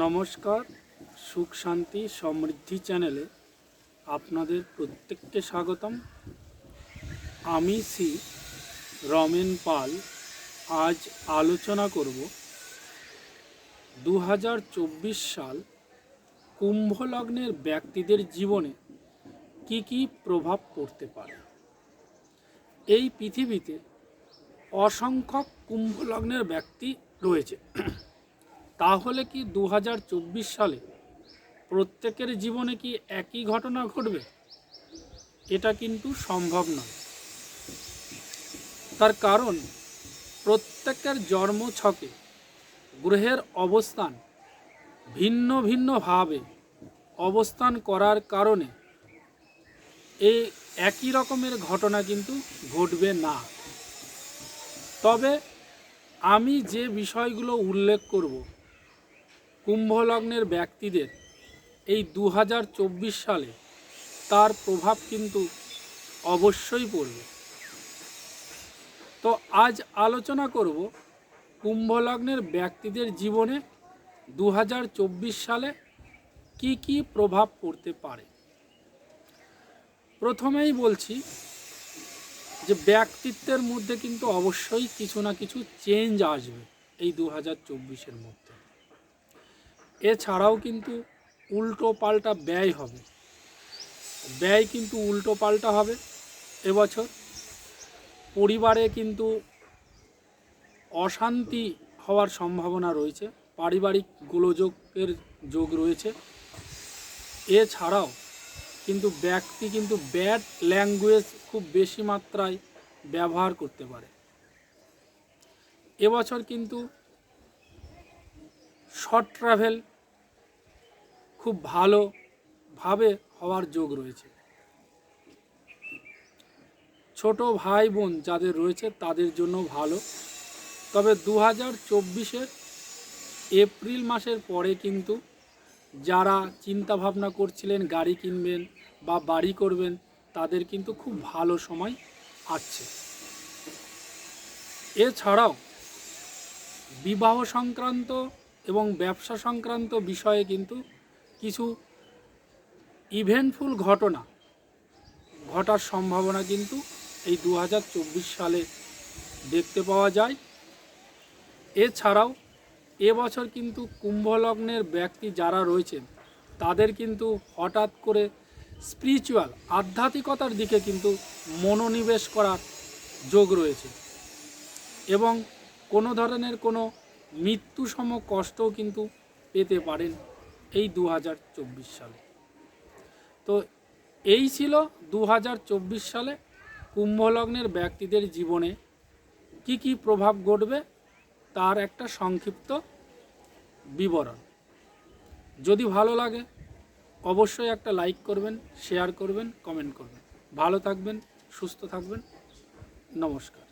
নমস্কার, সুখ শান্তি সমৃদ্ধি চ্যানেলে আপনাদের প্রত্যেককে স্বাগতম। আমি শ্রী রমেন পাল। আজ আলোচনা করব দু হাজার চব্বিশ সাল কুম্ভ লগ্নের ব্যক্তিদের জীবনে কি কি প্রভাব পড়তে পারে। এই পৃথিবীতে অসংখ্য কুম্ভ লগ্নের ব্যক্তি রয়েছে। তাহলে কি দু হাজার চব্বিশ সালে প্রত্যেকের জীবনে কি একই ঘটনা ঘটবে? এটা কিন্তু সম্ভব নয়। তার কারণ, প্রত্যেকের জন্ম ছকে গ্রহের অবস্থান ভিন্ন ভিন্নভাবে অবস্থান করার কারণে এই একই রকমের ঘটনা কিন্তু ঘটবে না। তবে আমি যে বিষয়গুলো উল্লেখ করব কুম্ভলগ্নের ব্যক্তিদের এই দু হাজার চব্বিশ সালে তার প্রভাব কিন্তু অবশ্যই পড়বে। তো আজ আলোচনা করব কুম্ভলগ্নের ব্যক্তিদের জীবনে দু হাজার চব্বিশ সালে কি কি প্রভাব পড়তে পারে। প্রথমেই বলছি যে ব্যক্তিত্বের মধ্যে কিন্তু অবশ্যই কিছু না কিছু চেঞ্জ আসবে এই দু হাজার চব্বিশের মধ্যে। এছাড়াও কিন্তু উল্টো পাল্টা ব্যয় হবে। ব্যয় কিন্তু উল্টো পাল্টা হবে এবছর। পরিবারে কিন্তু অশান্তি হওয়ার সম্ভাবনা রয়েছে। পারিবারিক গোলযোগের যোগ রয়েছে। এছাড়াও কিন্তু ব্যক্তি কিন্তু ব্যাড ল্যাঙ্গুয়েজ খুব বেশি মাত্রায় ব্যবহার করতে পারে। এবছর কিন্তু শর্ট ট্রাভেল খুব ভালোভাবে হওয়ার যোগ রয়েছে। ছোট ভাই বোন যাদের রয়েছে তাদের জন্য ভালো। তবে দু হাজার চব্বিশের এপ্রিল মাসের পরে কিন্তু যারা চিন্তা ভাবনা করছিলেন গাড়ি কিনবেন বা বাড়ি করবেন, তাদের কিন্তু খুব ভালো সময় আসছে। এছাড়াও বিবাহ সংক্রান্ত এবং ব্যবসা সংক্রান্ত বিষয়ে কিন্তু কিছু ইভেন্টফুল ঘটনা ঘটার সম্ভাবনা কিন্তু এই দু হাজার চব্বিশ সালে দেখতে পাওয়া যায়। এছাড়াও এবছর কিন্তু কুম্ভলগ্নের ব্যক্তি যারা রয়েছেন, তাদের কিন্তু হঠাৎ করে স্পিরিচুয়াল আধ্যাত্মিকতার দিকে কিন্তু মনোনিবেশ করার যোগ রয়েছে এবং কোনো ধরনের কোনো মৃত্যুসম কষ্টও কিন্তু পেতে পারেন এই দু হাজার চব্বিশ সালে। তো এই ছিল দু হাজার চব্বিশ সালে কুম্ভলগ্নের ব্যক্তিদের জীবনে কি কি প্রভাব ঘটবে তার একটা সংক্ষিপ্ত বিবরণ। যদি ভালো লাগে, অবশ্যই একটা লাইক করবেন, শেয়ার করবেন, কমেন্ট করবেন। ভালো থাকবেন, সুস্থ থাকবেন। নমস্কার।